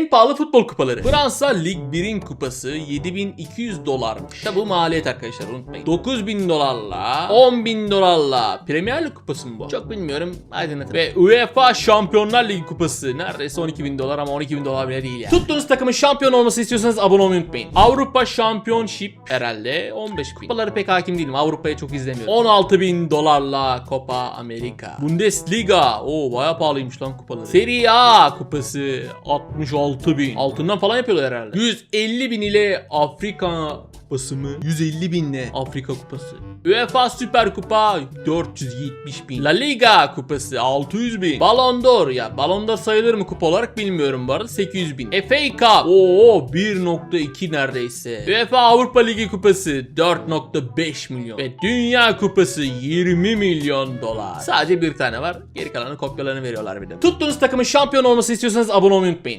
en pahalı futbol kupaları. Fransa Lig 1'in kupası 7200 dolarmış. Tabi bu maliyet arkadaşlar unutmayın. 9000 dolarla 10.000 dolarla Premier Lig kupası mı bu? Çok bilmiyorum. Aydınlatın. Ve UEFA Şampiyonlar Ligi kupası neredeyse 12.000 dolar ama 12.000 dolar bile değil yani. Tuttuğunuz takımın şampiyon olması istiyorsanız abone olmayı unutmayın. Avrupa Championship herhalde 15.000. Kupaları pek hakim değilim. Avrupa'yı çok izlemiyorum. 16.000 dolarla Copa America. Bundesliga. Oo baya pahalıymış lan kupaları. Serie A kupası 66.000. Altından falan yapıyorlar herhalde. 150.000 ile Afrika kupası mı? 150 binle Afrika kupası. UEFA Süper Kupa 470 bin. La Liga kupası 600 bin. Ballon d'Or ya Ballon d'Or sayılır mı kupa olarak bilmiyorum bu arada 800 bin. FA Cup oo 1.2 neredeyse. UEFA Avrupa Ligi kupası 4.5 milyon. Ve Dünya kupası 20 milyon dolar. Sadece bir tane var. Geri kalanı kopyalarını veriyorlar bir de. Tuttuğunuz takımın şampiyon olması istiyorsanız abone olmayı unutmayın.